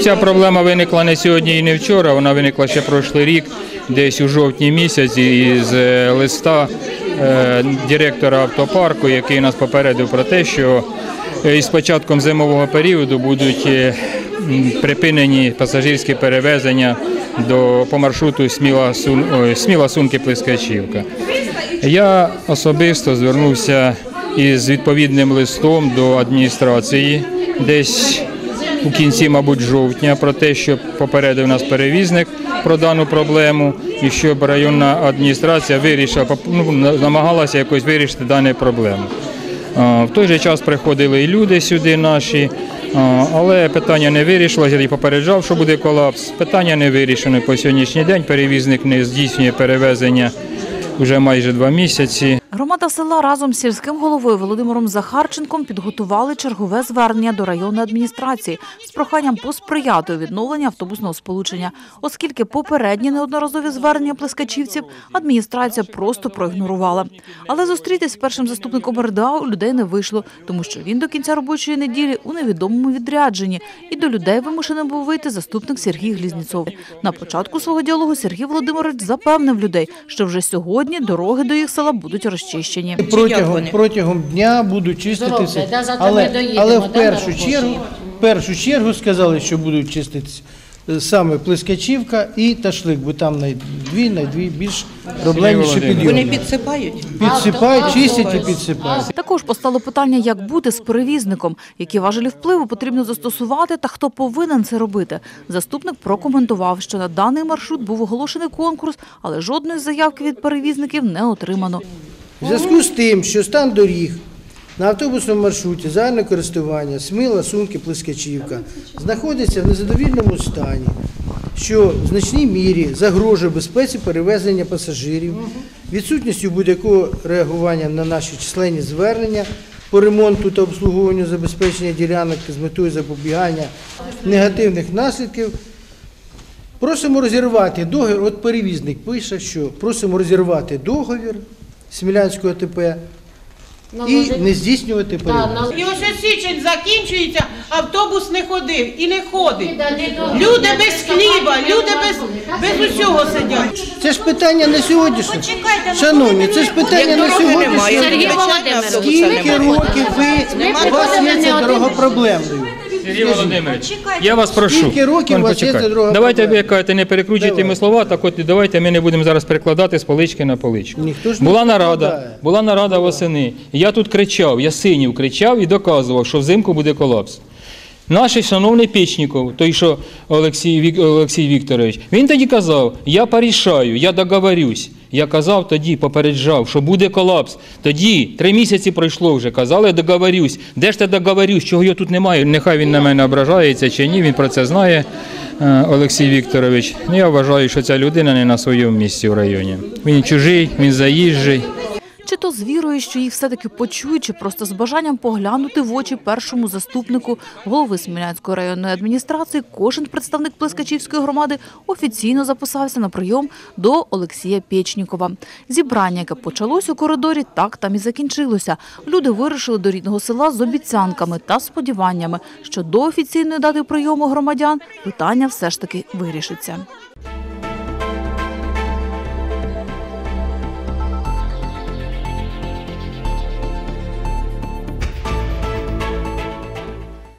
Ця проблема виникла не сьогодні і не вчора. Вона виникла ще прошлий рік, десь у жовтні місяці, із е, листа е, директора автопарку, який нас попередив про те, що е, із початком зимового періоду будуть припинені пасажирські перевезення до по маршруту Сміла Сун Сміла Сунки Плескачівка. Я особисто звернувся із відповідним листом до адміністрації десь у кінці, мабуть, жовтня про те, що попередив нас перевізник про дану проблему, і щоб районна адміністрація вирішила, ну, намагалася якось вирішити дану проблему. В той же час приходили і люди сюди наші, але питання не вирішилося. Я попереджав, що буде колапс. Питання не вирішено по сьогоднішній день. Перевізник не здійснює перевезення вже майже два місяці. Громада села разом з сільським головою Володимиром Захарченком підготували чергове звернення до районної адміністрації з проханням посприяти у відновленні автобусного сполучення, оскільки попередні неодноразові звернення плескачівців адміністрація просто проігнорувала. Але зустрітись з першим заступником РДА у людей не вийшло, тому що він до кінця робочої неділі у невідомому відрядженні, і до людей вимушений був вийти заступник Сергій Глізніцов. На початку свого діалогу Сергій Володимирович запевнив людей, що вже сьогодні дороги до їх села будуть розчищені. Протягом, протягом дня будуть чиститися. Зроблять, да, але, доїдемо, але в першу чергу, в першу чергу сказали, що будуть чиститися е, саме Плескачівка і Ташлик, бо там найдві, найдві більш проблемніші підйоми. Вони підсипають. Підсипають, чистять і підсипають. Також постало питання, як бути з перевізником, які важелі впливу потрібно застосувати та хто повинен це робити. Заступник прокоментував, що на даний маршрут був оголошений конкурс, але жодної заявки від перевізників не отримано. В зв'язку з тим, що стан доріг на автобусному маршруті загального користування Смила, Сумки, Плескачівка знаходиться в незадовільному стані, що в значній мірі загрожує безпеці перевезення пасажирів, відсутністю будь-якого реагування на наші численні звернення по ремонту та обслуговуванню забезпечення ділянок з метою запобігання негативних наслідків Просимо розірвати договір. От перевізник пише, що просимо розірвати договір Смілянського АТП і не здійснювати перевезення. І ось січень закінчується, автобус не ходив і не ходить. Люди без хліба, люди без, без усього сидять. Це ж питання не сьогоднішнє. Шановні, це ж питання не сьогоднішнє. Скільки років ви у вас є це дорогопроблемною? Сергій Володимирович, я вас прошу. Скільки років у вас є Давайте проблема? ви кажете, не перекручуйте ми слова, так от давайте ми не будемо зараз перекладати з полички на поличку. Ніхто ж не була нарада, перекладає. була нарада восени. Я тут кричав, я синів кричав і доказував, що взимку буде колапс. Наш шановний Печніков, той, що Олексій, Вік- Олексій Вікторович, він тоді казав, я порішаю, я договорюсь. Я казав тоді, попереджав, що буде колапс. Тоді три місяці пройшло вже. Казали, договорюсь. Де ж ти договорюсь? Чого його тут немає? Нехай він на мене ображається чи ні, він про це знає, е, Олексій Вікторович. Ну, Я вважаю, що ця людина не на своєму місці в районі. Він чужий, він заїжджий. Чи то з вірою, що їх все-таки почують, чи просто з бажанням поглянути в очі першому заступнику голови Смілянської районної адміністрації, кожен представник Плескачівської громади офіційно записався на прийом до Олексія Пєчнікова. Зібрання, яке почалось у коридорі, так там і закінчилося. Люди вирушили до рідного села з обіцянками та сподіваннями, що до офіційної дати прийому громадян питання все ж таки вирішиться.